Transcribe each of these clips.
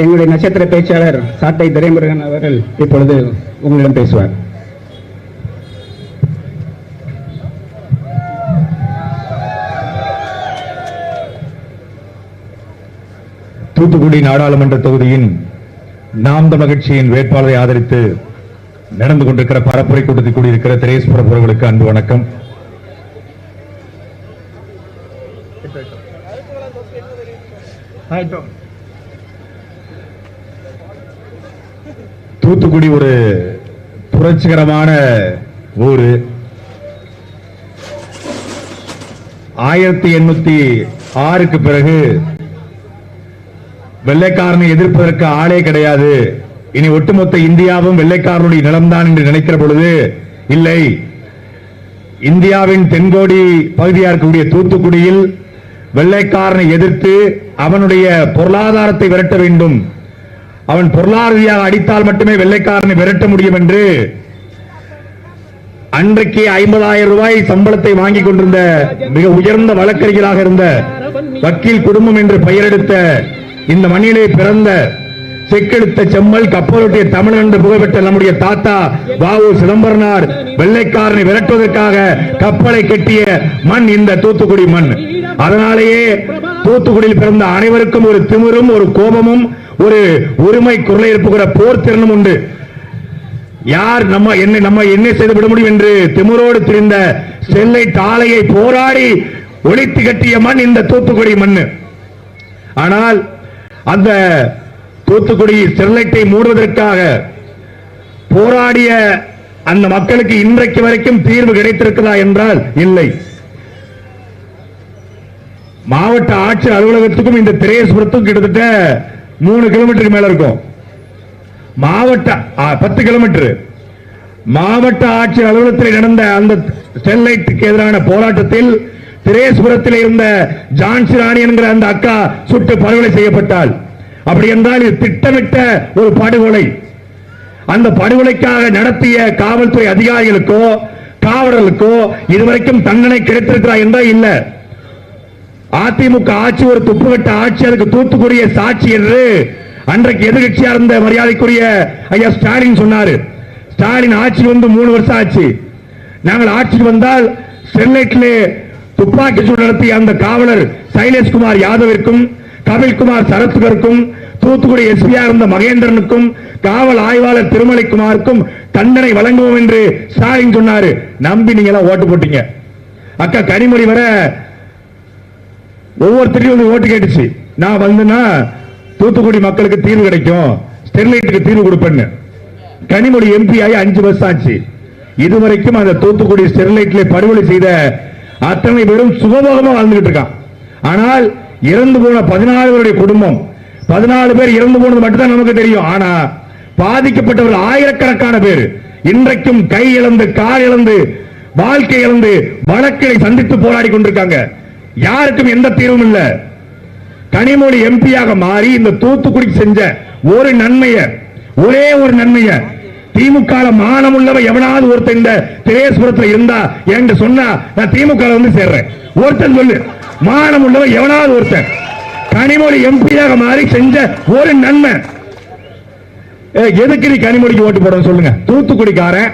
எங்களுடைய நட்சத்திர பேச்சாளர் சாட்டை துரைமுருகன் அவர்கள் இப்பொழுது உங்களிடம் பேசுவார். தூத்துக்குடி நாடாளுமன்ற தொகுதியின் நாம் தமிழ் கட்சியின் வேட்பாளரை ஆதரித்து நடந்து கொண்டிருக்கிற பரப்புரை கூட்டத்தில் கூடியிருக்கிற திரேஸ்வர அவர்களுக்கு அன்பு வணக்கம். தூத்துக்குடி ஒரு புரட்சிகரமான ஊர். ஆயிரத்தி எண்ணூத்தி ஆறுக்கு பிறகு வெள்ளைக்காரனை எதிர்ப்பதற்கு ஆளே கிடையாது. இனி ஒட்டுமொத்த இந்தியாவும் வெள்ளைக்காரனுடைய நிலம்தான் என்று நினைக்கிற பொழுது இல்லை. இந்தியாவின் தென்கோடி பகுதியாக இருக்கக்கூடிய தூத்துக்குடியில் வெள்ளைக்காரனை எதிர்த்து அவனுடைய பொருளாதாரத்தை விரட்ட வேண்டும். அவன் பொருளாதார ரீதியாக அடித்தால் மட்டுமே வெள்ளைக்காரனை விரட்ட முடியும் என்று அன்றைக்கு ஐம்பதாயிரம் ரூபாய் சம்பளத்தை வாங்கிக் கொண்டிருந்த மிக உயர்ந்த வழக்கறிஞராக இருந்த வக்கீல் குடும்பம் என்று பெயரெடுத்த இந்த மண்ணிலே பிறந்த செக்கெடுத்த செம்மல் கப்பலுடைய தமிழ் என்று புகழ்பெற்ற நம்முடைய தாத்தா வாவு சிதம்பரனார் வெள்ளைக்காரனை விரட்டுவதற்காக கப்பலை கட்டிய மண் இந்த தூத்துக்குடி மண். அதனாலேயே தூத்துக்குடியில் பிறந்த அனைவருக்கும் ஒரு திமிரும் ஒரு கோபமும் ஒரு உரிமை குரலை எழுப்புகிற போர் திறனும் உண்டு. யார் நம்ம என்ன நம்ம என்ன செய்து விட முடியும் என்று திமுரோடு திரிந்த செல்லை தாளையை போராடி ஒழித்து கட்டிய மண் இந்த தூத்துக்குடி மண் ஆனால் அந்த தூத்துக்குடி ஸ்டெர்லைட்டை மூடுவதற்காக போராடிய அந்த மக்களுக்கு இன்றைக்கு வரைக்கும் தீர்வு கிடைத்திருக்கிறதா என்றால் இல்லை. மாவட்ட ஆட்சியர் அலுவலகத்துக்கும் இந்த திரேஸ்புரத்துக்கும் கிட்டத்தட்ட மூணு கிலோமீட்டருக்கு மேல இருக்கும். மாவட்ட பத்து கிலோமீட்டர் மாவட்ட ஆட்சியர் அலுவலகத்தில் நடந்த அந்த ஸ்டெர்லைட்டுக்கு எதிரான போராட்டத்தில் திரேஸ்புரத்தில் இருந்த ஜான்சி ராணி என்கிற அந்த அக்கா சுட்டு படுகொலை செய்யப்பட்டாள். அப்படி என்றால் இது திட்டமிட்ட ஒரு படுகொலை. அந்த படுகொலைக்காக நடத்திய காவல்துறை அதிகாரிகளுக்கோ காவலர்களுக்கோ இதுவரைக்கும் தண்டனை கிடைத்திருக்கிறா என்றால் இல்லை. அதிமுக ஆட்சி ஒரு துப்புகட்ட ஆட்சி அதுக்கு தூத்துக்குடிய சாட்சி என்று அன்றைக்கு எதிர்கட்சியா இருந்த மரியாதைக்குரிய ஐயா ஸ்டாலின் சொன்னாரு. ஸ்டாலின் ஆட்சி வந்து மூணு வருஷம் ஆச்சு. நாங்கள் ஆட்சிக்கு வந்தால் ஸ்டெர்லைட்ல துப்பாக்கி சூடு நடத்திய அந்த காவலர் சைலேஷ்குமார் யாதவிற்கும் கபில்குமார் சரத்கருக்கும் தூத்துக்குடி எஸ்பியா இருந்த மகேந்திரனுக்கும் காவல் ஆய்வாளர் திருமலைக்குமாருக்கும் தண்டனை வழங்குவோம் என்று ஸ்டாலின் சொன்னாரு. நம்பி நீங்க எல்லாம் ஓட்டு போட்டீங்க. அக்கா கனிமொழி வர ஒவ்வொருத்தரையும் வந்து ஓட்டு கேட்டுச்சு. நான் வந்தேன்னா தூத்துக்குடி மக்களுக்கு தீர்வு கிடைக்கும். ஸ்டெர்லைட்டுக்கு தீர்வு கொடுப்பேன்னு. கனிமொழி எம்பி ஆகி அஞ்சு வருஷம் ஆச்சு. இதுவரைக்கும் அந்த தூத்துக்குடி ஸ்டெர்லைட்ல படுகொலை செய்த அத்தனை பேரும் சுகபோகமா வாழ்ந்துகிட்டு இருக்கான். ஆனால் இறந்து போன பதினாலு பேருடைய குடும்பம் பதினாலு பேர் இறந்து போனது மட்டும்தான் நமக்கு தெரியும். ஆனா பாதிக்கப்பட்டவர்கள் ஆயிரக்கணக்கான பேர் இன்றைக்கும் கை இழந்து கால் இழந்து வாழ்க்கை இழந்து வழக்கை சந்தித்து போராடி கொண்டிருக்காங்க. யாருக்கும் எந்த தீர்வும் இல்லை. கனிமொழி எம்பியாக மாறி இந்த தூத்துக்குடிக்கு செஞ்ச ஒரு நன்மைய ஒரே ஒரு நன்மைய திமுக மானம் உள்ளவ எவனாவது ஒருத்தன் இந்த திரேஸ்புரத்துல இருந்தா என்று சொன்னா நான் திமுக வந்து சேர்றேன். ஒருத்தன் சொல்லு மானம் உள்ளவ எவனாவது ஒருத்தன். கனிமொழி எம்பியாக மாறி செஞ்ச ஒரு நன்மை. எதுக்கு நீ கனிமொழிக்கு ஓட்டு போட சொல்லுங்க? தூத்துக்குடிக்காரன்.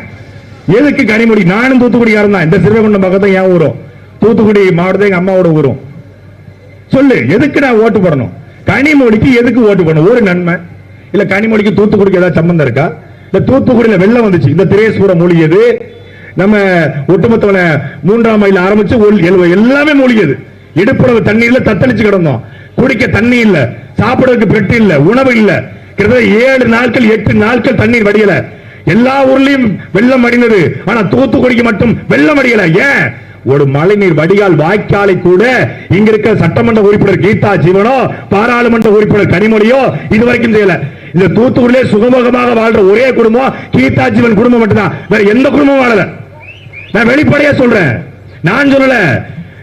எதுக்கு கனிமொழி நானும் தூத்துக்குடிக்காரன் தான். இந்த சிறுவகுண்டம் பக்கத்துல ஏன் ஊரும். தூத்துக்குடி மாவட்டத்தை எங்க அம்மாவோட ஊரும். சொல்லு எதுக்கு நான் ஓட்டு போடணும்? கனிமொழிக்கு எதுக்கு ஓட்டு போடணும்? ஒரு நன்மை. இல்ல கனிமொழிக்கு தூத்துக்குடிக்கு ஏதாவது சம்பந்தம் இருக்கா? இந்த தூத்துக்குடியில வெள்ளம் வந்துச்சு. இந்த திரேஸ்புரம் மூழ்கியது. நம்ம ஒட்டுமொத்தவன மூன்றாம் மைல் ஆரம்பிச்சு எல்லாமே மூழ்கியது. இடுப்புறவு தண்ணீர்ல தத்தளிச்சு கிடந்தோம். குடிக்க தண்ணி இல்ல. சாப்பிடறதுக்கு பெட்டு இல்ல. உணவு இல்ல. கிட்டத்தட்ட ஏழு நாட்கள் எட்டு நாட்கள் தண்ணீர் வடியல. எல்லா ஊர்லயும் வெள்ளம் அடிந்தது. ஆனா தூத்துக்குடிக்கு மட்டும் வெள்ளம் அடியல. ஏன்? ஒரு மழைநீர் வடிகால் வாய்க்காலை கூட இங்க இருக்க சட்டமன்ற உறுப்பினர் கீதா ஜீவனோ பாராளுமன்ற உறுப்பினர் கனிமொழியோ இதுவரைக்கும் செய்யல. இந்த தூத்துக்குடியிலே சுகமுகமாக வாழ்ற ஒரே குடும்பம் கீதா ஜீவன் குடும்பம் மட்டும்தான். வேற எந்த குடும்பமும் வாழல. நான் வெளிப்படையா சொல்றேன். நான் சொல்லல.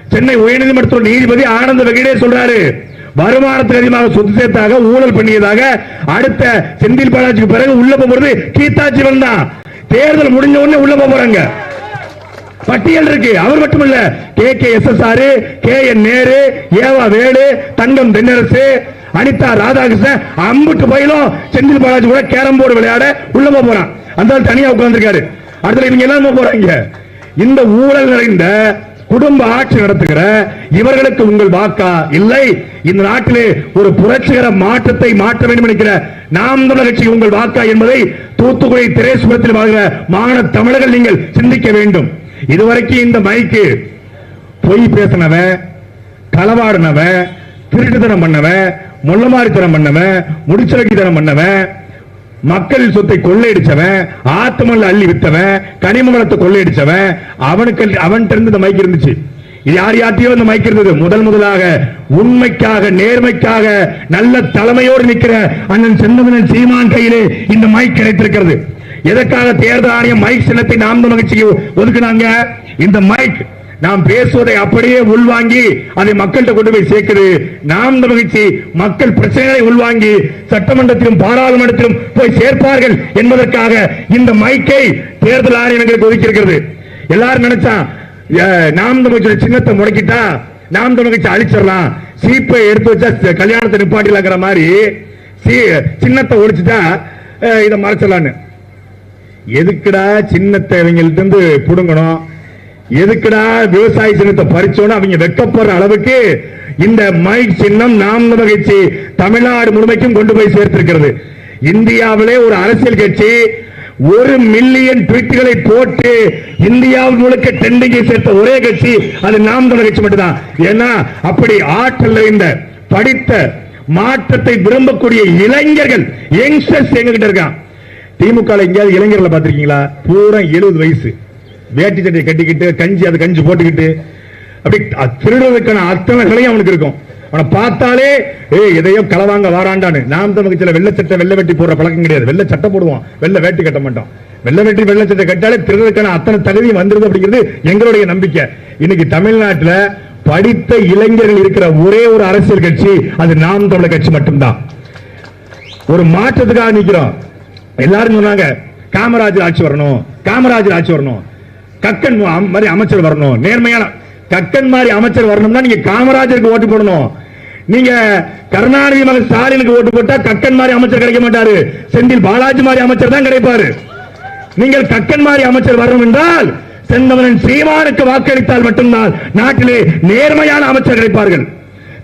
சென்னை உயர்நீதிமன்ற நீதிபதி ஆனந்த வெகிடே சொல்றாரு. வருமானத்துக்கு அதிகமாக சொத்து சேர்த்தாக ஊழல் பண்ணியதாக அடுத்த செந்தில் பாலாஜிக்கு பிறகு உள்ள போறது கீதா ஜீவன் தான். தேர்தல் முடிஞ்ச உடனே உள்ள போறாங்க. பட்டியல் இருக்கு. அவர் மட்டுமல்ல K K S S R K N Nehru ஏவா வேலு தங்கம் தென்னரசு அனிதா ராதாகிருஷ்ணன் அம்புட்டு பயிலும் செந்தில் பாலாஜி கூட கேரம் போர்டு விளையாட உள்ள போக போறான். அந்த தனியா உட்கார்ந்துருக்காரு. அடுத்த இவங்க எல்லாம் போறாங்க. இந்த ஊழல் நிறைந்த குடும்ப ஆட்சி நடத்துகிற இவர்களுக்கு உங்கள் வாக்கா? இல்லை. இந்த நாட்டிலே ஒரு புரட்சிகர மாற்றத்தை மாற்ற வேண்டும் நினைக்கிற நாம் தமிழர் கட்சி உங்கள் வாக்கா என்பதை தூத்துக்குடி திரேசுபுரத்தில் வாழ்கிற மாநில தமிழர்கள் நீங்கள் சிந்திக்க வேண்டும். இதுவரைக்கும் இந்த மைக்கு பொய் பேசினவன் களவாடினவன் திருட்டுத்தனம் பண்ணவன் முள்ளமாரித்தனம் பண்ணவன் முடிச்சலக்கித்தனம் பண்ணவன் மக்கள் சொத்தை கொள்ளையடிச்சவன் ஆத்தமல்ல அள்ளி வித்தவன் கனிம வளத்தை கொள்ளையடிச்சவன் அவனுக்கு அவன்கிட்ட இருந்து இந்த மைக் இருந்துச்சு. இது யார் யார்ட்டையோ இந்த மைக் இருந்தது. முதல் முதலாக உண்மைக்காக நேர்மைக்காக நல்ல தலைமையோடு நிற்கிற அண்ணன் செந்தமனன் சீமான் கையிலே இந்த மைக் கிடைத்திருக்கிறது. எதற்காக தேர்தல் ஆணையம் மைக் சின்னத்தை நாம் மகிழ்ச்சிக்கு ஒதுக்குனாங்க? இந்த மைக் நாம் பேசுவதை அப்படியே உள்வாங்கி அதை மக்கள்கிட்ட கொண்டு போய் சேர்க்குது. நாம் மகிழ்ச்சி மக்கள் பிரச்சனைகளை உள்வாங்கி சட்டமன்றத்திலும் பாராளுமன்றத்திலும் போய் சேர்ப்பார்கள் என்பதற்காக இந்த மைக்கை தேர்தல் ஆணையம் எங்களுக்கு ஒதுக்கியிருக்கிறது. எல்லாரும் நினைச்சா நாம் தமிழ்ச்சி சின்னத்தை முடக்கிட்டா நாம் தமிழ்ச்சி அழிச்சிடலாம். சீப்பை எடுத்து வச்சா கல்யாணத்தை நிப்பாட்டிலாங்கிற மாதிரி சீ- சின்னத்தை ஒழிச்சுட்டா அஹ், இதை மறைச்சிடலான்னு. எதுக்குடா சின்னத்தை இவங்கள்ட்ட இருந்து புடுங்கணும்? எதுக்குடா விவசாய சின்னத்தை பறிச்சோன்னு அவங்க வெக்கப்படுற அளவுக்கு இந்த மைக் சின்னம் நாம் மகிழ்ச்சி தமிழ்நாடு முழுமைக்கும் கொண்டு போய் சேர்த்திருக்கிறது. இந்தியாவிலே ஒரு அரசியல் கட்சி ஒரு மில்லியன் ட்வீட்டுகளை போட்டு இந்தியாவில் முழுக்க ட்ரெண்டிங்கை சேர்த்த ஒரே கட்சி அது நாம் தமிழ் கட்சி மட்டும்தான். ஏன்னா அப்படி ஆற்றல் நிறைந்த படித்த மாற்றத்தை விரும்பக்கூடிய இளைஞர்கள் யங்ஸ்டர்ஸ் எங்ககிட்ட இருக்கான் திமுக எங்கேயாவது இளைஞர்களை பார்த்திருக்கீங்களா? பூரா எழுபது வயசு. வேட்டி சட்டையை கட்டிக்கிட்டு கஞ்சி அது கஞ்சி போட்டுக்கிட்டு. அப்படி திருடுறதுக்கான அத்தனை கலையும் அவனுக்கு இருக்கும். அவனை பார்த்தாலே ஏய் எதையோ களவாங்க வாராண்டான்னு. நாம் தமக்கு சில வெள்ளை சட்டை வெள்ள வெட்டி போடுற பழக்கம் கிடையாது. வெள்ளை சட்டை போடுவோம். வெள்ளை வேட்டி கட்ட மாட்டோம். வெள்ளை வெட்டி வெள்ளை சட்டை கட்டாலே திருடுறதுக்கான அத்தனை தகுதியும் வந்துருது அப்படிங்கிறது எங்களுடைய நம்பிக்கை. இன்னைக்கு தமிழ்நாட்டுல படித்த இளைஞர்கள் இருக்கிற ஒரே ஒரு அரசியல் கட்சி அது நாம் தமிழர் கட்சி மட்டும்தான். ஒரு மாற்றத்துக்காக நிக்கிறோம். எல்லாரும் சொன்னாங்க காமராஜர் ஆட்சி வரணும் காமராஜர் ஆட்சி வரணும். கக்கன் மாதிரி அமைச்சர் வரணும். நேர்மையான கக்கன் மாதிரி அமைச்சர் வரணும்னா நீங்க காமராஜருக்கு ஓட்டு போடணும். நீங்க கருணாநிதி மகன் ஸ்டாலினுக்கு ஓட்டு போட்டா கக்கன் மாதிரி அமைச்சர் கிடைக்க மாட்டாரு. செந்தில் பாலாஜி மாதிரி அமைச்சர் தான் கிடைப்பாரு. நீங்கள் கக்கன் மாதிரி அமைச்சர் வரணும் என்றால் செந்தமனன் சீமானுக்கு வாக்களித்தால் மட்டும்தான் நாட்டிலே நேர்மையான அமைச்சர் கிடைப்பார்கள்.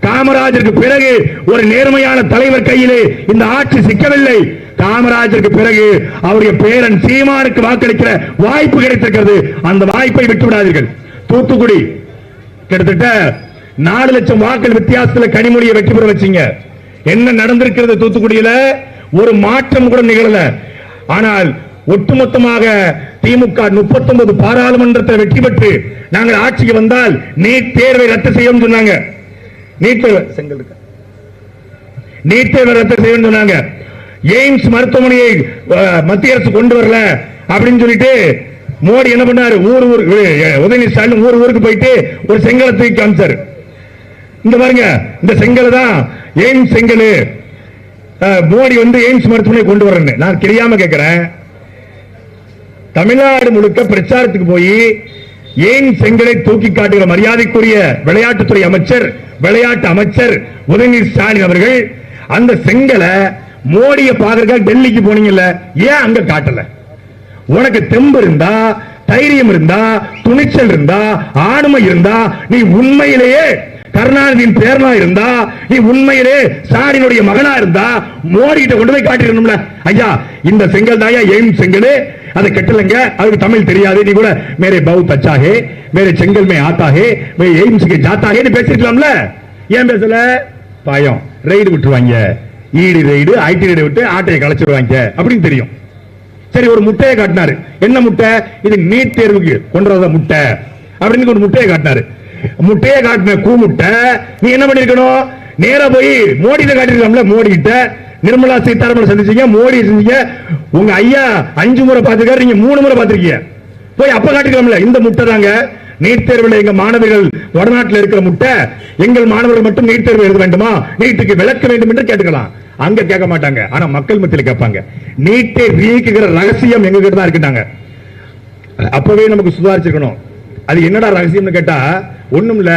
காமராஜருக்கு பிறகு ஒரு நேர்மையான தலைவர் கையிலே இந்த ஆட்சி சிக்கவில்லை. காமராஜருக்கு பிறகு அவருடைய பேரன் சீமானுக்கு வாக்களிக்கிற வாய்ப்பு கிடைத்திருக்கிறது. அந்த வாய்ப்பை விட்டு விடாதீர்கள். தூத்துக்குடி கிட்டத்தட்ட நாலு லட்சம் வாக்கள் வித்தியாசத்துல கனிமொழியை வெற்றி பெற வச்சீங்க. என்ன நடந்திருக்கிறது தூத்துக்குடியில? ஒரு மாற்றம் கூட நிகழல. ஆனால் ஒட்டுமொத்தமாக திமுக 39 பாராளுமன்றத்தை வெற்றி பெற்று நாங்கள் ஆட்சிக்கு வந்தால் நீட் தேர்வை ரத்து செய்யும் சொன்னாங்க? நீட் தேர்வை ரத்து செய்யும் சொன்னாங்க. எய்ம்ஸ் மருத்துவமனையை மத்திய அரசு கொண்டு வரல அப்படின்னு சொல்லிட்டு மோடி என்ன பண்ணாரு? ஊர் ஊர் உதயநிதி ஸ்டாலின் ஊர் ஊருக்கு போயிட்டு ஒரு செங்கலை தூக்கி காமிச்சாரு. இந்த பாருங்க இந்த செங்கல் தான் எய்ம்ஸ் செங்கல். மோடி வந்து எய்ம்ஸ் மருத்துவமனை கொண்டு வரேன்னு. நான் தெரியாம கேட்கிறேன் தமிழ்நாடு முழுக்க பிரச்சாரத்துக்கு போய் எய்ம்ஸ் செங்கலை தூக்கி காட்டுகிற மரியாதைக்குரிய விளையாட்டுத்துறை அமைச்சர் விளையாட்டு அமைச்சர் உதயநிதி ஸ்டாலின் அவர்கள் அந்த செங்கலை மோடிய பாக்குறதுக்காக டெல்லிக்கு போனீங்கல்ல ஏன் அங்க காட்டல? உனக்கு தெம்பு இருந்தா தைரியம் இருந்தா துணிச்சல் இருந்தா ஆளுமை இருந்தா நீ உண்மையிலேயே கருணாநிதியின் பேரனா இருந்தா நீ உண்மையிலே ஸ்டாலினுடைய மகனா இருந்தா மோடி கிட்ட கொண்டு போய் காட்டிடணும்ல. ஐயா இந்த செங்கல் தாயா எய்ம் செங்கல் அதை கட்டலங்க அதுக்கு தமிழ் தெரியாது நீ கூட மேரே பவு அச்சா மேரே செங்கல் மே ஆத்தாகே மே எய்ம்ஸ்க்கு கே ஜாத்தா பேசிருக்கலாம்ல ஏன் பேசல? பயம். ரெய்டு விட்டுருவாங்க. ஈடு ரைடு ஐடி ரைடு விட்டு ஆட்டையை கலைச்சிருவாங்க. அப்படின்னு தெரியும். சரி ஒரு முட்டையை காட்டினாரு. என்ன முட்டை? இது நீட் தேர்வுக்கு கொண்டு வர முட்டை? அப்படின்னு ஒரு முட்டையை காட்டினாரு. முட்டையை காட்டின கூ முட்டை நீ என்ன பண்ணிருக்கணும்? நேரா போய் மோடி கிட்ட காட்டிருக்கலாம்ல மோடி கிட்ட நிர்மலா சீதாராமன் சந்திச்சீங்க மோடி செஞ்சீங்க உங்க ஐயா அஞ்சு முறை பார்த்துருக்காரு நீங்க மூணு முறை பார்த்திருக்கீங்க. போய் அப்ப காட்டிக்கலாம்ல இந்த முட்டை தாங்க. நீட் தேர்வில் எங்க மாணவர்கள் வடநாட்டில் இருக்கிற முட்டை எங்கள் மாணவர்கள் மட்டும் நீட் தேர்வு எழுத வேண்டுமா? நீட்டுக்கு விளக்க வேண்டும் என்று கேட்டுக்கலாம். அங்க கேட்க மாட்டாங்க. ஆனா மக்கள் மத்தியில் கேட்பாங்க. நீட்டை நீக்குகிற ரகசியம் எங்க கிட்ட தான் இருக்குட்டாங்க அப்பவே நமக்கு சுதாரிச்சிருக்கணும். அது என்னடா ரகசியம்னு கேட்டா ஒண்ணும் இல்ல.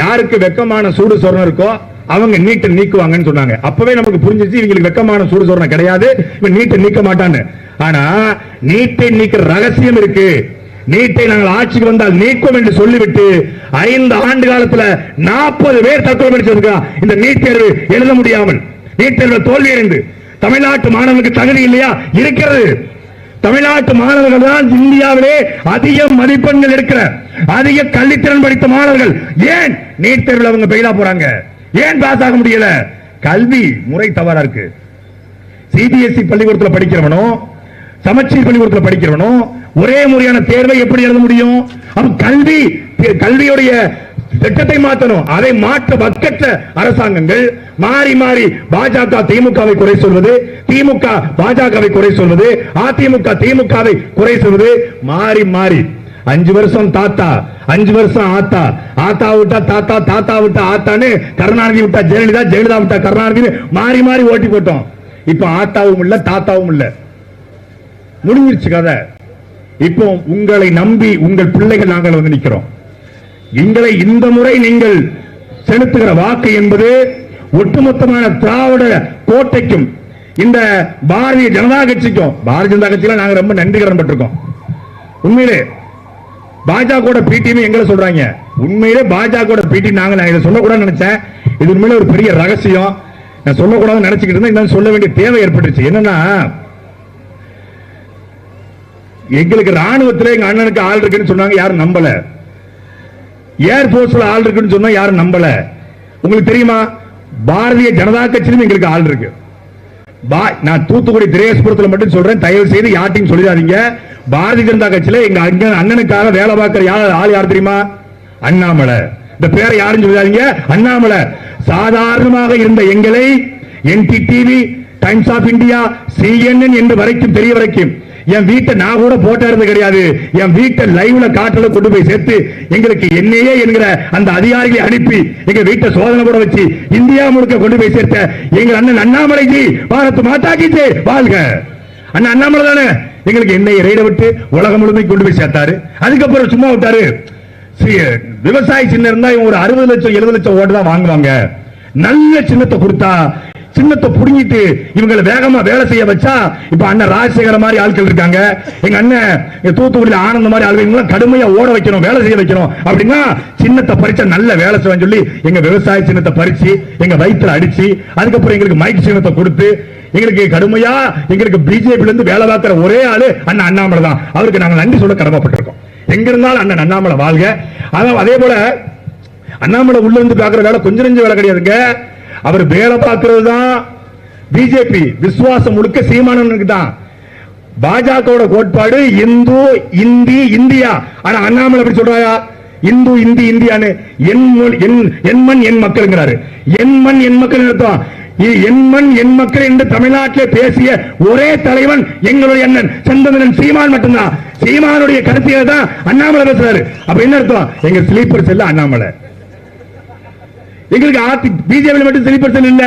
யாருக்கு வெக்கமான சூடு சொரணம் இருக்கோ அவங்க நீட்டை நீக்குவாங்கன்னு சொன்னாங்க. அப்பவே நமக்கு புரிஞ்சிச்சு இவங்களுக்கு வெக்கமான சூடு சொரணம் கிடையாது. இவன் நீட்டை நீக்க மாட்டான்னு. ஆனா நீட்டை நீக்கிற ரகசியம் இருக்கு. நீட்டை நாங்கள் ஆட்சிக்கு வந்தால் நீக்கும் என்று சொல்லிவிட்டு ஐந்து ஆண்டு காலத்துல நாற்பது பேர் தற்கொலை படிச்சிருக்கான் இந்த நீட் தேர்வு எழுத முடியாமல். நீட் தேர்வு தோல்வி இருந்து. தமிழ்நாட்டு மாணவர்களுக்கு தகுதி இல்லையா? இருக்கிறது. தமிழ்நாட்டு மாணவர்கள் தான் இந்தியாவிலே அதிக மதிப்பெண்கள் இருக்கிற அதிக கல்வித்திறன் படித்த மாணவர்கள். ஏன் நீட் தேர்வில் அவங்க பெயிலா போறாங்க? ஏன் பாஸ் ஆக முடியல? கல்வி முறை தவறா இருக்கு. சிபிஎஸ்இ பள்ளிக்கூடத்தில் படிக்கிறவனும் சமச்சீர் பள்ளிக்கூடத்தில் படிக்கிறவனும் ஒரே முறையான தேர்வை எப்படி எழுத முடியும்? அப்ப கல்வி கல்வியுடைய திட்டத்தை மாற்றணும் அதை மாற்ற வக்கற்ற அரசாங்கங்கள் மாறி மாறி பாஜக திமுகவை குறை சொல்வது திமுக பாஜகவை குறை சொல்வது அதிமுக திமுகவை குறை சொல்வது மாறி மாறி. அஞ்சு வருஷம் தாத்தா அஞ்சு வருஷம் ஆத்தா. ஆத்தா விட்டா தாத்தா தாத்தா விட்டா ஆத்தான்னு கருணாநிதி விட்டா ஜெயலலிதா ஜெயலலிதா விட்டா கருணாநிதி மாறி மாறி ஓட்டி போட்டோம். இப்ப ஆத்தாவும் இல்ல தாத்தாவும் இல்ல. முடிஞ்சிருச்சு கதை. இப்போ உங்களை நம்பி உங்கள் பிள்ளைகள் நாங்கள் வந்து நிக்கிறோம். எங்களை இந்த முறை நீங்கள் செலுத்துகிற வாக்கு என்பது ஒட்டுமொத்தமான திராவிட கோட்டைக்கும் இந்த பாரதிய ஜனதா கட்சிக்கும் பாரதிய ஜனதா கட்சியில நாங்க ரொம்ப நன்றி கடன் பட்டிருக்கோம். உண்மையிலே பாஜக பிடிஎம் எங்களை சொல்றாங்க. உண்மையிலே பாஜக பிடிஎம் நாங்க நான் இதை சொல்லக்கூடாதுன்னு நினைச்சேன். இது உண்மையிலே ஒரு பெரிய ரகசியம். நான் சொல்லக்கூடாதுன்னு நினைச்சுக்கிட்டு இருந்தேன். சொல்ல வேண்டிய தேவை ஏற்பட்டுச்சு. என்னன்னா எங்களுக்கு ராணுவத்தில் எங்க அண்ணனுக்கு ஆள் இருக்குன்னு சொன்னாங்க. யாரும் நம்பல. ஏர்போர்ஸ்ல ஆள் இருக்குன்னு சொன்னா யாரும் நம்பல. உங்களுக்கு தெரியுமா? பாரதிய ஜனதா கட்சியிலும் எங்களுக்கு ஆள் இருக்கு. பா- நான் தூத்துக்குடி திரேஸ்புரத்தில் மட்டும் சொல்றேன். தயவு செய்து யார்ட்டையும் சொல்லிடாதீங்க. பாரதிய ஜனதா கட்சியில எங்க அண்ணனுக்காக வேலை பார்க்கிற யார் ஆள் யார் தெரியுமா? அண்ணாமலை. இந்த பேரை யாரும் சொல்லிடாதீங்க. அண்ணாமலை சாதாரணமாக இருந்த எங்களை NDTV Times of India CNN என்று வரைக்கும் தெரிய வரைக்கும் என் வீட்டை நான் கூட போட்டோ எடுத்து கிடையாது. என் வீட்டை லைவ்ல காட்டுல கொண்டு போய் சேர்த்து எங்களுக்கு என்னையே என்கிற அந்த அதிகாரிகளை அனுப்பி எங்க வீட்டை சோதனை கூட வச்சு இந்தியா முழுக்க கொண்டு போய் சேர்த்த எங்க அண்ணன் அண்ணாமலைஜி பாரத் மாதா வாழ்க. அண்ணன் அண்ணாமலை தானே? எங்களுக்கு என்னை ரெய்ட விட்டு உலகம் முழுமைக்கு கொண்டு போய் சேர்த்தாரு. அதுக்கப்புறம் சும்மா விட்டாரு. விவசாய விவசாயி சின்னம் இருந்தா இவங்க ஒரு அறுபது லட்சம் எழுபது லட்சம் ஓட்டு தான் வாங்குவாங்க. நல்ல சின்னத்தை கொடுத்தா சின்னத்தை புடுங்கிட்டு இவங்களை வேகமா வேலை செய்ய வச்சா இப்ப அண்ணன் ராஜசேகர மாதிரி ஆட்கள் இருக்காங்க. எங்க அண்ணன் தூத்துக்குடியில் ஆனந்த மாதிரி ஆளுங்க கடுமையா ஓட வைக்கணும் வேலை செய்ய வைக்கணும். அப்படின்னா சின்னத்தை பறிச்சா நல்ல வேலை செய்வேன்னு சொல்லி எங்க விவசாய சின்னத்தை பறிச்சு எங்க வயிற்றுல அடிச்சு அதுக்கப்புறம் எங்களுக்கு மைக் சின்னத்தை கொடுத்து எங்களுக்கு கடுமையா எங்களுக்கு பிஜேபி இருந்து வேலை பார்க்கிற ஒரே ஆளு அண்ணன் அண்ணாமலை தான். அவருக்கு நாங்க நன்றி சொல்ல கடமைப்பட்டிருக்கோம். எங்க இருந்தாலும் அண்ணன் அண்ணாமலை வாழ்க. அதான் அதே போல அண்ணாமலை உள்ள இருந்து பாக்குற வேலை கொஞ்சம் நெஞ்ச வேலை கிடையாதுங்க. அவர் வேலை பார்க்கறது தான் பிஜேபி. விசுவாசம் முழுக்க சீமானனுக்கு தான் பாஜகவோட கோட்பாடு இந்து இந்தி இந்தியா. ஆனா அண்ணாமலை எப்படி சொல்றாயா? இந்து இந்தி இந்தியான்னு. என் என்- மண் என் மக்கள்ங்கிறாரு. என் மண் என் மக்கள் அர்த்தம். இது என் மண் என் மக்கள் என்று தமிழ்நாட்டிலே பேசிய ஒரே தலைவன் எங்களுடைய அண்ணன் செந்தமிழன் சீமான் மட்டும்தான். சீமானுடைய கருத்தியல் தான் அண்ணாமலை பேசுறாரு. அப்ப என்ன அர்த்தம்? எங்க ஸ்லீப்பர் செல்ல அண்ணாமலை. எங்களுக்கு பிஜேபி மட்டும் ஸ்லீப்பர் செல் இல்ல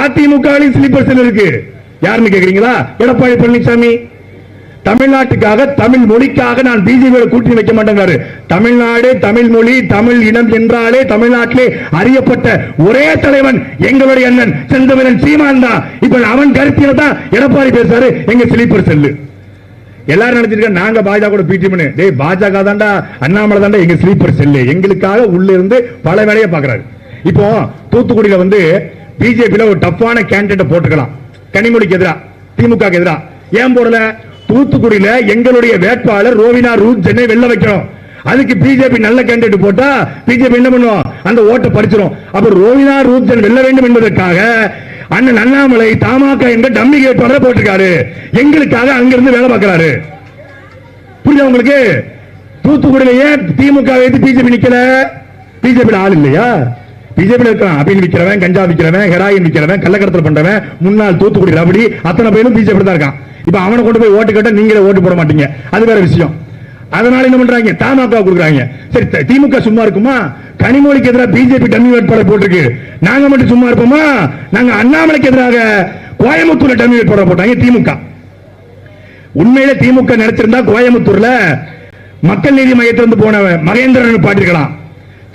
அதிமுகவிலையும் ஸ்லீப்பர் செல் இருக்கு. யாருன்னு கேக்குறீங்களா? எடப்பாடி பழனிசாமி தமிழ்நாட்டுக்காக தமிழ் மொழிக்காக நான் பிஜேபியோட கூட்டணி வைக்க மாட்டேங்கிறாரு. தமிழ்நாடு தமிழ் மொழி தமிழ் இனம் என்றாலே தமிழ்நாட்டிலே அறியப்பட்ட ஒரே தலைவன் எங்களுடைய அண்ணன் செந்தமிழன் சீமான் தான். இப்ப அவன் கருத்தியில தான் எடப்பாடி பேசுறாரு. எங்க ஸ்லீப்பர் செல்லு எல்லாரும் நினைச்சிருக்க நாங்க பாஜக கூட பிடிஎம் டேய் பாஜக தான்டா அண்ணாமலை தாண்டா எங்க ஸ்லீப்பர் செல்லு எங்களுக்காக உள்ள இருந்து பல வேலையை பாக்குறாரு இப்போ தூத்துக்குடியில வந்து பிஜேபியில ஒரு டஃப்பான கேண்டிடேட் போட்டுக்கலாம் கனிமொழிக்கு எதிராக திமுக எதிராக ஏன் போடல? தூத்துக்குடியில எங்களுடைய வேட்பாளர் ரோவினா ரூத் சென்னை வெளில வைக்கணும். அதுக்கு பிஜேபி நல்ல கேண்டிடேட் போட்டா பிஜேபி என்ன பண்ணுவோம் அந்த ஓட்டை பறிச்சிடும் அப்ப ரோவினா ரூத் சென் வெல்ல வேண்டும் என்பதற்காக அண்ணன் அண்ணாமலை தமாக என்ற டம்மி வேட்பாளரை போட்டிருக்காரு. எங்களுக்காக அங்கிருந்து வேலை பார்க்கிறாரு. புரியுதா உங்களுக்கு? தூத்துக்குடியில ஏன் திமுக வைத்து பிஜேபி நிக்கல. பிஜேபி ஆள் இல்லையா? பிஜேபியில் இருக்கான் அப்படின்னு விற்கிறவன் கஞ்சா விற்கிறவன் ஹெராயின் விக்கிறவன் கள்ளக்கடத்தல் பண்றவன் முன்னாள் தூத்துக்குடி ரபடி அத்தனை பேரும் பிஜேபி தான் இருக்கான். இப்ப அவனை கொண்டு போய் ஓட்டு கேட்டா நீங்களே ஓட்டு போட மாட்டீங்க. அது வேற விஷயம். அதனால என்ன பண்றாங்க? தமாக கொடுக்குறாங்க. சரி திமுக சும்மா இருக்குமா? கனிமொழிக்கு எதிராக பிஜேபி டம்மி வேட்பாளர் போட்டிருக்கு. நாங்க மட்டும் சும்மா இருப்போமா? நாங்க அண்ணாமலைக்கு எதிராக கோயம்புத்தூர்ல டம்மி வேட்பாளர் போட்டாங்க திமுக. உண்மையில திமுக நினைச்சிருந்தா கோயம்புத்தூர்ல மக்கள் நீதி மையத்திலிருந்து போன மகேந்திரன் பாட்டிருக்கலாம்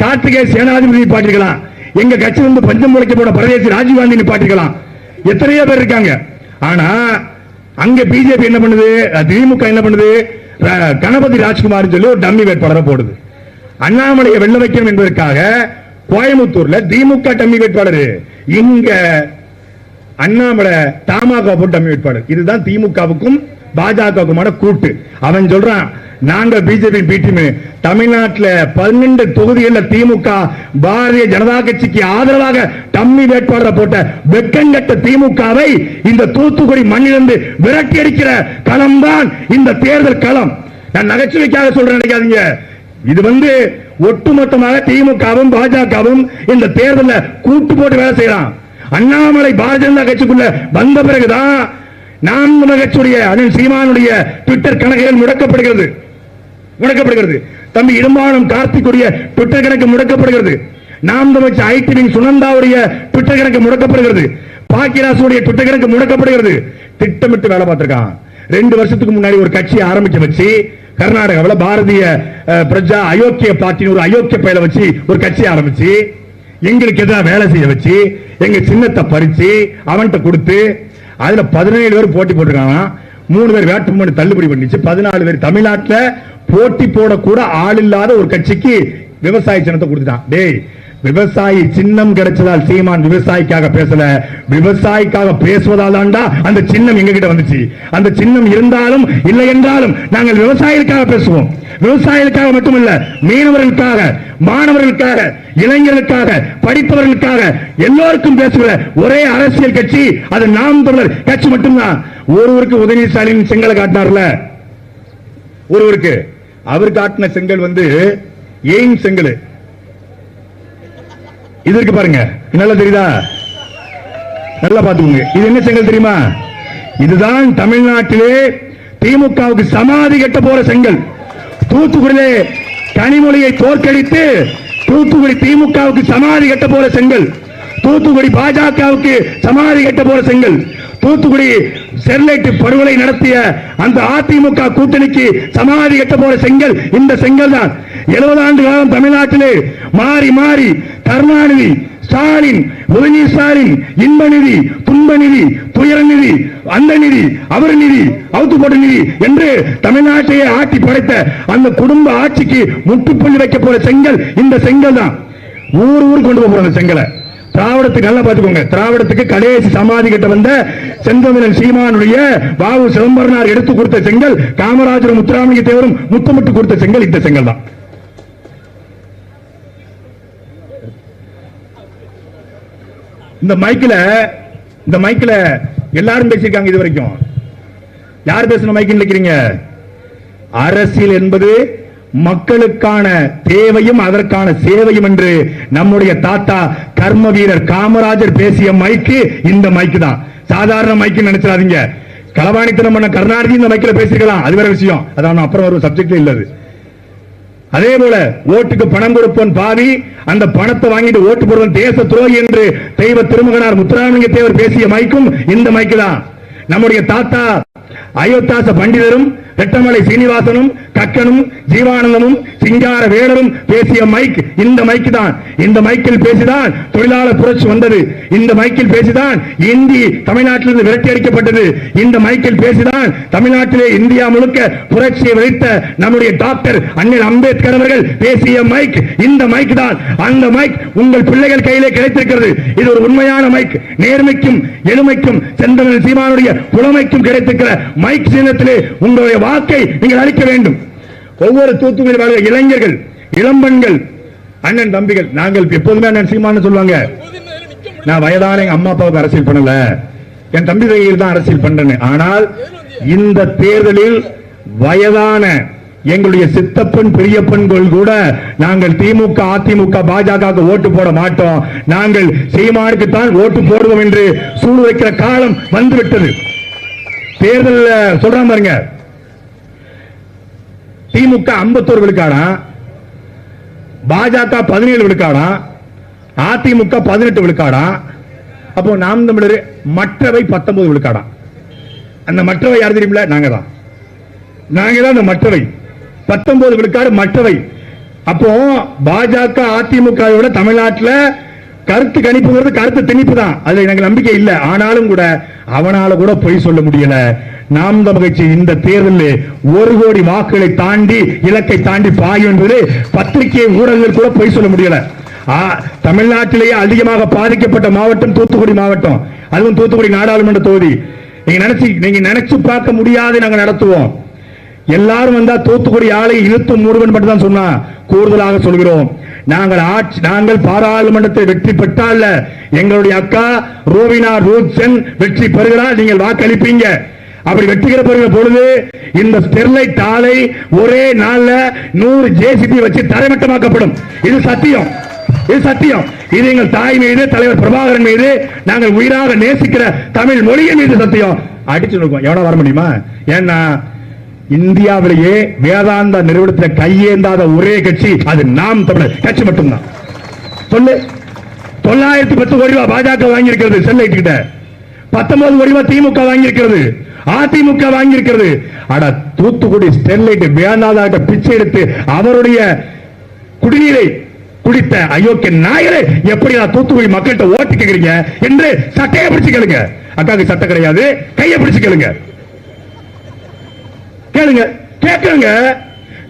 கார்த்திகே சேனாதிபதி பாட்டிருக்கலாம் எங்க கட்சி வந்து பஞ்சம் முளைக்க போன ராஜீவ்காந்தி நிப்பாட்டிக்கலாம் எத்தனையோ பேர் இருக்காங்க. ஆனா அங்க பிஜேபி என்ன பண்ணுது? திமுக என்ன பண்ணுது? கணபதி ராஜ்குமார் சொல்லி ஒரு டம்மி வேட்பாளரை போடுது. அண்ணாமலையை வெள்ள வைக்கணும் என்பதற்காக கோயம்புத்தூர்ல திமுக டம்மி வேட்பாளர். இங்க அண்ணாமலை தாமாக போட்டு டம்மி வேட்பாளர். இதுதான் திமுகவுக்கும் பாஜகவுக்குமான கூட்டு. அவன் சொல்றான் நாங்க பிஜேபி பி டீம் தமிழ்நாட்டுல பன்னெண்டு தொகுதிகளில் திமுக பாரதிய ஜனதா கட்சிக்கு ஆதரவாக டம்மி வேட்பாளரை போட்ட வெக்கங்கட்ட திமுகவை இந்த தூத்துக்குடி மண்ணிலிருந்து விரட்டி அடிக்கிற களம்தான் இந்த தேர்தல் களம். நான் நகைச்சுவைக்காக சொல்றேன் நினைக்காதீங்க. இது வந்து ஒட்டுமொத்தமாக திமுகவும் பாஜகவும் இந்த தேர்தலில் கூட்டு போட்டு வேலை செய்யலாம் அண்ணாமலை பாரதிய ஜனதா கட்சிக்குள்ள வந்த பிறகுதான் நாம் தமிழர் கட்சியுடைய சீமானுடைய ட்விட்டர் கணக்குகள் முடக்கப்படுகிறது. முடக்கப்படுகிறது. தம்பி இடும்பானம் கார்த்திக்குடைய ட்விட்டர் கணக்கு முடக்கப்படுகிறது. நாம் தமிழ் ஐடி சுனந்தாவுடைய ட்விட்டர் கணக்கு முடக்கப்படுகிறது. பாக்கியராசுடைய ட்விட்டர் கணக்கு முடக்கப்படுகிறது. திட்டமிட்டு வேலை பார்த்திருக்கான். ரெண்டு வருஷத்துக்கு முன்னாடி ஒரு கட்சியை ஆரம்பிக்க வச்சு கர்நாடகாவில் பாரதிய அஹ், பிரஜா அயோக்கிய பார்ட்டின்னு ஒரு அயோக்கிய பயில வச்சு ஒரு கட்சி ஆரம்பிச்சு எங்களுக்கு எதிராக வேலை செய்ய வச்சு எங்க சின்னத்தை பறிச்சு அவன்கிட்ட கொடுத்து அதுல பதினேழு பேர் போட்டி போட்டிருக்காங்க. மூணு பேர் வேட்புமனு தள்ளுபடி பண்ணிச்சு. பதினாலு பேர் தமிழ்நாட்டில் போட்டி போடக்கூட ஆள் இல்லாத ஒரு கட்சிக்கு விவசாய சின்னத்தை கொடுத்துட்டான். டேய் விவசாயி சின்னம் கிடைச்சதால் சீமான் விவசாயிக்காக பேசல. விவசாயிக்காக பேசுவதால் தான்டா அந்த சின்னம் எங்க கிட்ட வந்துச்சு. அந்த சின்னம் இருந்தாலும் இல்லை என்றாலும் நாங்கள் விவசாயிகளுக்காக பேசுவோம். விவசாயிகளுக்காக மட்டுமல்ல மீனவர்களுக்காக மாணவர்களுக்காக இளைஞர்களுக்காக படிப்பவர்களுக்காக எல்லோருக்கும் பேசுகிற ஒரே அரசியல் கட்சி அது நாம் தொடர் கட்சி மட்டும்தான். ஒருவருக்கு உதயநிதி ஸ்டாலின் செங்கலை காட்டினார்ல? ஒருவருக்கு. அவர் காட்டின செங்கல் வந்து ஏன் செங்கல். இது இருக்கு பாருங்க. நல்லா தெரியுதா? நல்லா பாத்துக்கோங்க இது என்ன செங்கல் தெரியுமா? இதுதான் தமிழ்நாட்டிலே திமுகவுக்கு சமாதி கட்ட போற செங்கல். தூத்துக்குடியிலே கனிமொழியை தோற்கடித்து தூத்துக்குடி திமுகவுக்கு சமாதி கட்ட போற செங்கல். தூத்துக்குடி பாஜகவுக்கு சமாதி கட்ட போற செங்கல். தூத்துக்குடி ஸ்டெர்லைட் படுகொலை நடத்திய அந்த அதிமுக கூட்டணிக்கு சமாதி கட்ட போற செங்கல். இந்த செங்கல் தான் எழுபது ஆண்டு காலம் தமிழ்நாட்டிலே மாறி மாறி கருணாநிதி ஸ்டாலின் உதவி ஸ்டாலின் இன்ப நிதி துன்ப நிதி துயர நிதி அந்த நிதி அவர் நிதி அவுத்துப்பட்ட நிதி என்று தமிழ்நாட்டையே ஆட்டி படைத்த அந்த குடும்ப ஆட்சிக்கு முட்டுப்புள்ளி வைக்க போற செங்கல் இந்த செங்கல் தான். ஊர் ஊர் கொண்டு போக போற அந்த செங்கலை. திராவிடத்துக்கு நல்லா பாத்துக்கோங்க திராவிடத்துக்கு கடைசி சமாதி கிட்ட வந்த செந்தமிழன் சீமானுடைய பாபு சிதம்பரனார் எடுத்து கொடுத்த செங்கல் காமராஜரும் முத்துராமலிங்க தேவரும் முத்தமிட்டு கொடுத்த செங்கல் இந்த செங்கல் தான். இந்த மைக்கில் இந்த மைக்கில் எல்லாரும் பேசியிருக்காங்க இது வரைக்கும். யார் பேசணும் மைக்கு நினைக்கிறீங்க? அரசியல் என்பது மக்களுக்கான தேவையும் அதற்கான சேவையும் என்று நம்முடைய தாத்தா கர்ம வீரர் காமராஜர் பேசிய மைக்கு இந்த மைக்கு தான். சாதாரண மைக்கு நினைச்சிடாதீங்க. களவாணித்தனம் பண்ண கருணாநிதி இந்த மைக்கில் பேசிக்கலாம் அது வேற விஷயம். அதான் அப்புறம் ஒரு சப்ஜெக்ட் இல்லது அதே போல ஓட்டுக்கு பணம் கொடுப்பவன் பாவி அந்த பணத்தை வாங்கிட்டு ஓட்டு போடுவன் தேச துரோகி என்று தெய்வ திருமகனார் முத்துராமலிங்க தேவர் பேசிய மைக்கும் இந்த மைக்கு தான் நம்முடைய தாத்தா அயோத்தாச பண்டிதரும் வெட்டமலை சீனிவாசனும் கக்கனும் ஜீவானந்தமும் சிங்கார வேடரும் பேசிய மைக் இந்த மைக் தான். இந்த மைக்கில் பேசிதான் தொழிலாளர் புரட்சி வந்தது. இந்த மைக்கில் பேசிதான் இந்தி தமிழ்நாட்டிலிருந்து விரட்டி அடிக்கப்பட்டது. இந்த மைக்கில் பேசிதான் தமிழ்நாட்டிலே இந்தியா முழுக்க புரட்சியை வைத்த நம்முடைய டாக்டர் அண்ணன் அம்பேத்கர் அவர்கள் பேசிய மைக் இந்த மைக் தான். அந்த மைக் உங்கள் பிள்ளைகள் கையிலே கிடைத்திருக்கிறது. இது ஒரு உண்மையான மைக் நேர்மைக்கும் எளிமைக்கும் செந்தமிழ் சீமானுடைய புலமைக்கும் கிடைத்திருக்கிற மைக் சின்னத்திலே உங்களுடைய வாக்கை நீங்கள் அளிக்க வேண்டும். ஒவ்வொரு தூத்துக்குடி வாழ்கிற இளைஞர்கள் இளம்பெண்கள் அண்ணன் தம்பிகள் நாங்கள் எப்போதுமே அண்ணன் சீமான்னு சொல்லுவாங்க. நான் வயதான எங்க அம்மா அப்பாவுக்கு அரசியல் பண்ணல. என் தம்பி கையில் தான் அரசியல் பண்றேன்னு. ஆனால் இந்த தேர்தலில் வயதான எங்களுடைய சித்தப்பன் பெரியப்பன்கள் கூட நாங்கள் திமுக அதிமுக பாஜக ஓட்டு போட மாட்டோம். நாங்கள் சீமானுக்கு தான் ஓட்டு போடுவோம் என்று சூடு வைக்கிற காலம் வந்துவிட்டது. தேர்தல் சொல்றாங்க பாருங்க திமுக 51 விழுக்காடா பாஜக பதினேழு விழுக்காடா அதிமுக பதினெட்டு விழுக்காடா அப்போ நாம் தமிழர் மற்றவை பத்தொன்பது விழுக்காடா அந்த மற்றவை யார் தெரியுமில நாங்க தான் நாங்க தான் அந்த மற்றவை. பத்தொன்பது விழுக்காடு மற்றவை. அப்போ பாஜக அதிமுக விட தமிழ்நாட்டில் கருத்து கணிப்புங்கிறது கருத்து திணிப்பு தான் அதுல எனக்கு நம்பிக்கை இல்லை. ஆனாலும் கூட அவனால கூட பொய் சொல்ல முடியல. நாம் மகிழ்ச்சி. இந்த தேர்தலில் ஒரு கோடி வாக்குகளை தாண்டி இலக்கை தாண்டி பாயும் என்பது பத்திரிகை ஊடகங்கள் கூட பொய் சொல்ல முடியல. தமிழ்நாட்டிலேயே அதிகமாக பாதிக்கப்பட்ட மாவட்டம் தூத்துக்குடி மாவட்டம். அதுவும் தூத்துக்குடி நாடாளுமன்ற தொகுதி. நீங்க நினைச்சு நீங்க நினைச்சு பார்க்க முடியாது நாங்க நடத்துவோம். எல்லாரும் வந்தா தூத்துக்குடி ஆலை இழுத்து மூடுவன் மட்டும் தான் சொன்னா கூடுதலாக சொல்கிறோம். நாங்கள் ஆட்சி நாங்கள் பாராளுமன்றத்தை வெற்றி பெற்றால் எங்களுடைய அக்கா ரோவினா ரூத்சன் வெற்றி பெறுகிறார் நீங்கள் வாக்களிப்பீங்க. அப்படி வெற்றிகர பெறுகிற பொழுது இந்த ஸ்டெர்லைட் ஆலை ஒரே நாள்ல நூறு ஜேசிபி வச்சு தரைமட்டமாக்கப்படும். இது சத்தியம். இது சத்தியம். இது எங்கள் தாய் மீது தலைவர் பிரபாகரன் மீது நாங்கள் உயிராக நேசிக்கிற தமிழ் மொழியின் மீது சத்தியம். அடிச்சு நிற்கும் எவ்வளவு வர முடியுமா? ஏன்னா இந்தியாவிலேயே வேதாந்தா நிறுவனத்தில் கையேந்தாத ஒரே கட்சி அது நாம் தமிழர். கட்சி மட்டும்தான். சொல்லு. தொள்ளாயிரத்தி பத்து கோடி ரூபாய் பாஜக வாங்கியிருக்கிறது செல்லைட் கிட்ட. பத்தொன்பது கோடி ரூபாய் திமுக வாங்கியிருக்கிறது. அதிமுக வாங்கியிருக்கிறது. அட தூத்துக்குடி ஸ்டெர்லைட் வேணாதாக பிச்சை எடுத்து அவருடைய குடிநீரை குடித்த அயோக்கிய நாயரை எப்படி நான் தூத்துக்குடி மக்கள்கிட்ட ஓட்டு கேக்குறீங்க என்று சட்டையை பிடிச்சு கேளுங்க. அக்காவுக்கு சட்டை கிடையாது கையை பிடிச்சு கேளுங்க. கேளுங்க கேட்குங்க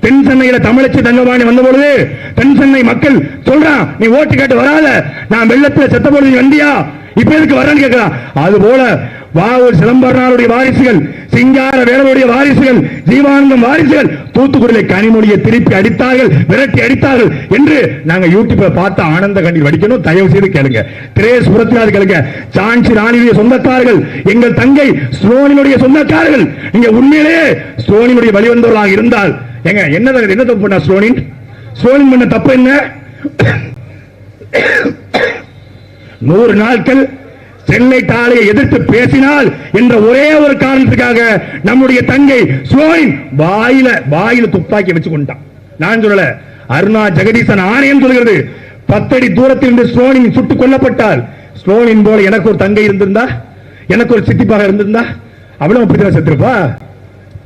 தென் சென்னையில தமிழச்சி தங்கபாணி வந்த பொழுது தென் சென்னை மக்கள் சொல்றான் நீ ஓட்டு கேட்டு வராத. நான் வெள்ளத்துல செத்த பொழுது வண்டியா? வந்தியா இப்ப எதுக்கு வரேன்னு கேட்கிறான் அது போல வாவூர் சிலம்பரனாருடைய வாரிசுகள் சிங்கார வேலருடைய வாரிசுகள் ஜீவானந்தம் வாரிசுகள் தூத்துக்குடியில கனிமொழியை திருப்பி அடித்தார்கள் விரட்டி அடித்தார்கள் என்று நாங்க யூடியூப்ல பார்த்த ஆனந்த கண்ணீர் வடிக்கணும். தயவு செய்து கேளுங்க. திரேஸ் புரத்தினார் கேளுங்க. சாஞ்சி ராணியுடைய சொந்தக்காரர்கள் எங்கள் தங்கை ஸ்ரோனினுடைய சொந்தக்காரர்கள். நீங்க உண்மையிலேயே ஸ்ரோனினுடைய வழிவந்தவர்களாக இருந்தால் எங்க என்ன என்ன தப்பு பண்ணா ஸ்லோனின் ஸ்லோனின் பண்ண தப்பு என்ன? நூறு நாட்கள் சென்னை தாலையை எதிர்த்து பேசினால் என்ற ஒரே ஒரு காரணத்துக்காக நம்முடைய தங்கை ஸ்லோனின் வாயில வாயில துப்பாக்கி வச்சு கொண்டான் நான் சொல்லல அருணா ஜெகதீசன் ஆணையம் சொல்கிறது பத்தடி தூரத்தில் இருந்து ஸ்லோனின் சுட்டுக் கொல்லப்பட்டால் ஸ்லோனின் போல எனக்கு ஒரு தங்கை இருந்திருந்தா எனக்கு ஒரு சித்திப்பாக இருந்திருந்தா அவளும் அப்படிதான் செத்துருப்பா?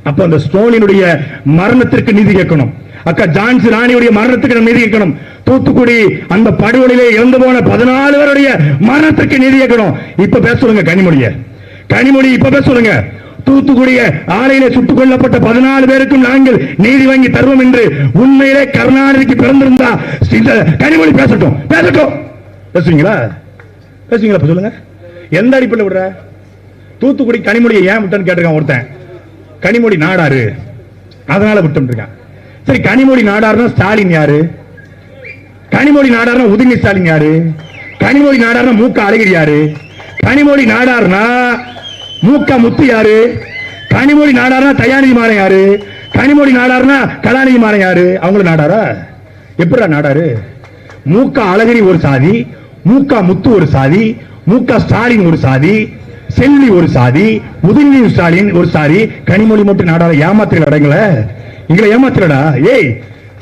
அப்ப அந்த ஸ்டோனினுடைய மரணத்திற்கு நீதி கேட்கணும். அக்கா ஜான்சி ராணியுடைய மரணத்துக்கு நம்ம நீதி கேட்கணும். தூத்துக்குடி அந்த படுகொலையிலே இறந்து போன பதினாலு பேருடைய மரணத்திற்கு நீதி கேட்கணும். இப்ப பேச சொல்லுங்க கனிமொழிய. கனிமொழி இப்ப பேச சொல்லுங்க. தூத்துக்குடிய ஆலையிலே சுட்டுக் கொல்லப்பட்ட பதினாலு பேருக்கும் நாங்கள் நீதி வாங்கி தருவோம் என்று உண்மையிலே கருணாநிதிக்கு பிறந்திருந்தா கனிமொழி பேசட்டும். பேசட்டும். பேசுவீங்களா? பேசுவீங்களா இப்ப சொல்லுங்க. எந்த அடிப்படையில் விடுற? தூத்துக்குடி கனிமொழியை ஏன் விட்டேன்னு கேட்டிருக்கான் ஒருத்தன். கனிமொழி நாடாரு. அதனால விட்டு இருக்கான் சரி கனிமொழி நாடாருன்னா ஸ்டாலின் யாரு? கனிமொழி நாடாருன்னா உதயநிதி ஸ்டாலின் யாரு? கனிமொழி நாடாருன்னா மூக்க அழகிரி யாரு? கனிமொழி நாடாருன்னா மூக்க முத்து யாரு? கனிமொழி நாடாருன்னா தயாநிதி மாறன் யாரு? கனிமொழி நாடார்னா கலாநிதி மாறன் யாரு? அவங்களும் நாடாரா? எப்படிடா நாடாரு? மூக்க அழகிரி ஒரு சாதி மூக்க முத்து ஒரு சாதி மூக்க ஸ்டாலின் ஒரு சாதி செல்வி ஒரு சாதி உதயநிதி ஸ்டாலின் ஒரு சாதி கனிமொழி மட்டும் நாடார ஏமாத்திர அடங்கல எங்களை ஏமாத்திரடா ஏய்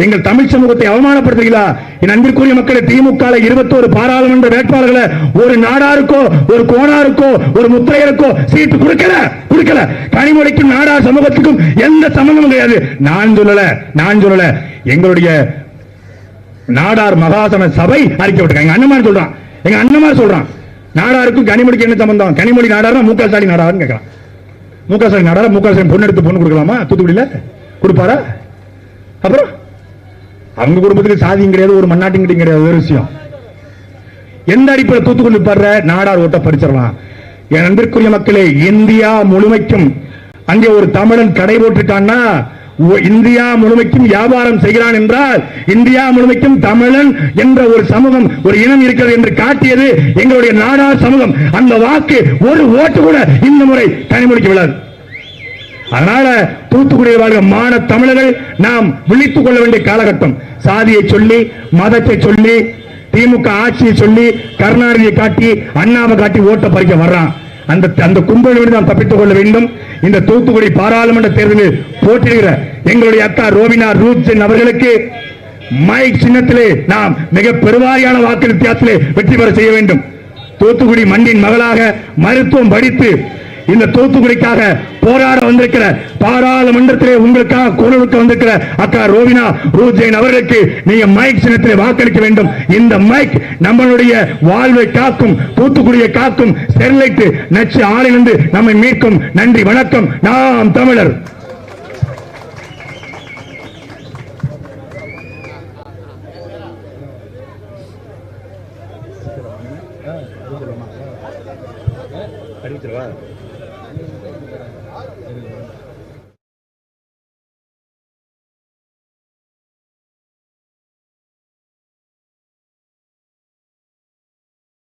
எங்கள் தமிழ் சமூகத்தை அவமானப்படுத்துகிறீங்களா என் அன்பிற்குரிய மக்களை திமுக இருபத்தோரு பாராளுமன்ற வேட்பாளர்களை ஒரு நாடாருக்கோ ஒரு கோணாருக்கோ ஒரு முத்திரையருக்கோ சீட்டு கொடுக்கல கொடுக்கல. கனிமொழிக்கும் நாடார் சமூகத்துக்கும் எந்த சம்பந்தமும் கிடையாது. நான் சொல்லல நான் சொல்லல. எங்களுடைய நாடார் மகாசன சபை அறிக்கை விட்டுருக்காங்க எங்க அண்ணமார் சொல்றான். எங்க அண்ணமார் சொல்றான். நாடாருக்கும் கனிமொழிக்கு என்ன சம்பந்தம்? கனிமொழி நாடாரா முக ஸ்டாலின் நாடாருன்னு கேட்கலாம். முக ஸ்டாலின் நாடாரா? முக ஸ்டாலின் பொண்ணு எடுத்து பொண்ணு கொடுக்கலாமா? தூத்துக்குடியில? கொடுப்பாரா? அப்புறம்? அவங்க குடும்பத்துக்கு சாதியும் கிடையாது ஒரு மண்ணாட்டியும் கிடையாது ஒரு விஷயம். எந்த அடிப்படையில் தூத்துக்குடி படுற நாடார் ஓட்ட பறிச்சிடலாம் என் அன்பிற்குரிய மக்களே இந்தியா முழுமைக்கும் அங்கே ஒரு தமிழன் கடை போட்டுட்டான்னா இந்தியா முழுமைக்கும் வியாபாரம் செய்கிறான் என்றால் இந்தியா முழுமைக்கும் தமிழன் என்ற ஒரு சமூகம் ஒரு இனம் இருக்கிறது என்று காட்டியது எங்களுடைய நாடார் சமூகம். அந்த வாக்கு ஒரு ஓட்டு கூட இந்த முறை கனிமொழிக்கு விழாது. அதனால தூத்துக்குடியில் வாழ்கிற மான தமிழர்கள் நாம் விழித்துக் கொள்ள வேண்டிய காலகட்டம். சாதியை சொல்லி மதத்தை சொல்லி திமுக ஆட்சியை சொல்லி கருணாநிதியை காட்டி அண்ணாவை காட்டி ஓட்ட பறிக்க வர்றான். அந்த அந்த கும்பலிலிருந்து நாம் தப்பித்துக் கொள்ள வேண்டும். இந்த தூத்துக்குடி பாராளுமன்ற தேர்தலில் போட்டியிடுகிற எங்களுடைய அக்கா ரோவினா ரூத்ஜன் அவர்களுக்கு மைக் சின்னத்திலே நாம் மிக பெருவாரியான வாக்கு வித்தியாசத்திலே வெற்றி பெற செய்ய வேண்டும். தூத்துக்குடி மண்ணின் மகளாக மருத்துவம் படித்து இந்த தூத்துக்குடிக்காக போராட வந்திருக்கிற பாராளுமன்றத்திலே உங்களுக்காக குரலுக்கு வந்திருக்கிற அக்கா ரோவினா ரூஜெயின் அவர்களுக்கு நீங்க மைக் சின்னத்திலே வாக்களிக்க வேண்டும். இந்த மைக் நம்மளுடைய வாழ்வை காக்கும் தூத்துக்குடியை காக்கும் ஸ்டெர்லைட் நச்சு ஆளிலிருந்து நம்மை மீட்கும். நன்றி வணக்கம். நாம் தமிழர்.